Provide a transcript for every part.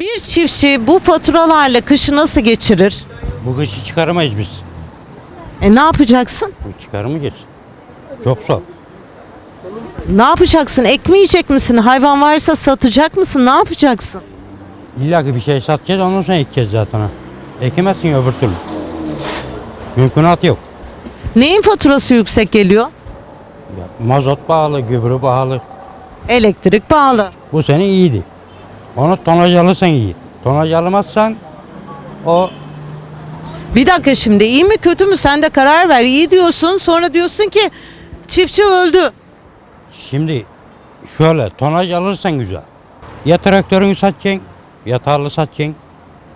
Bir çiftçi bu faturalarla kışı nasıl geçirir? Bu kışı çıkaramayız biz. E ne yapacaksın? Bu çıkaramayacağız. Çok zor. Ne yapacaksın? Ekmeyecek misin? Hayvan varsa satacak mısın? Ne yapacaksın? İlla ki bir şey satacağız ondan sonra ekeceğiz zaten. ha. Ekemezsin öbür türlü. Mümkünat yok. Neyin faturası yüksek geliyor? Ya, mazot pahalı, gübre pahalı. Elektrik pahalı. Bu sene iyiydi. Onu tonaj alırsan iyi. Tonaj alamazsan o Bir dakika şimdi iyi mi kötü mü sen de karar ver. İyi diyorsun sonra diyorsun ki çiftçi öldü. şimdi şöyle tonaj alırsan güzel. Ya traktörünü satacaksın ya tarla satacaksın.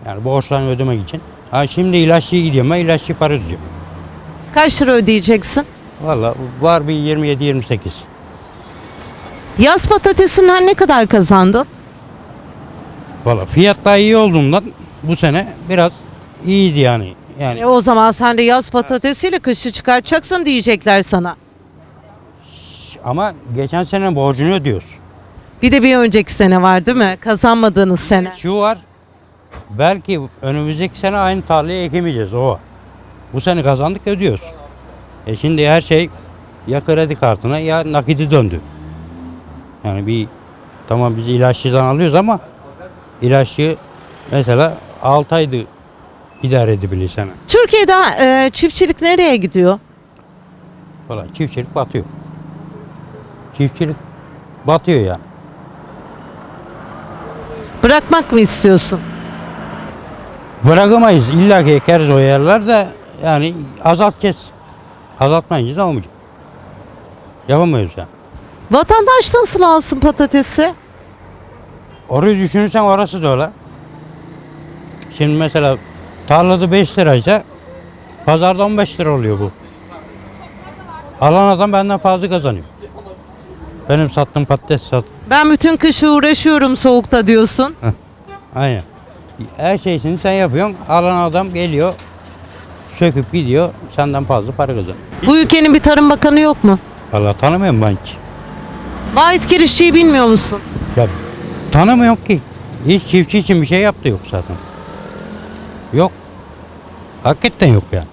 Yani borçlarını ödemek için. Ha şimdi ilaççıya gidiyorum ben ilaççı para ödeyeceğim. Kaç lira ödeyeceksin? Valla var bir 27-28. Yaz patatesinden ne kadar kazandın? Valla fiyatlar iyi olduğundan bu sene biraz iyiydi yani. Yani E o zaman sen de yaz patatesiyle kışı çıkartacaksın diyecekler sana. ama geçen sene borcunu ödüyoruz. Bir de bir önceki sene var değil mi? Kazanmadığınız sene. Şu var. Belki önümüzdeki sene aynı tarlayı ekemeyeceğiz o. var. Bu sene kazandık ödüyoruz. E şimdi her şey ya kredi kartına ya nakidi döndü. Yani bir tamam biz ilaççıdan alıyoruz ama ilaççı mesela 6 ayda idare edebilir sana. Türkiye'de e, çiftçilik nereye gidiyor? Valla çiftçilik batıyor. Çiftçilik batıyor yani. Bırakmak mı istiyorsun? Bırakamayız. İlla ki ekeriz o yerler de yani azaltacağız. Azaltmayınca da olmayacak. Yapamayız yani. Vatandaş nasıl alsın patatesi? Orayı düşünürsen orası da öyle. Şimdi mesela tarlada 5 liraysa pazarda 15 lira oluyor bu. Alan adam benden fazla kazanıyor. Benim sattığım patates sat. Ben bütün kışı uğraşıyorum soğukta diyorsun. Aynen. Her şeysini sen yapıyorsun. Alan adam geliyor. Söküp gidiyor. Senden fazla para kazanıyor. Bu ülkenin bir tarım bakanı yok mu? Valla tanımıyorum ben hiç. Vahit Kirişçi'yi bilmiyor musun? Ya tanımıyorum ki. Hiç çiftçi için bir şey yaptı yok zaten. Yok. Hakikaten yok yani.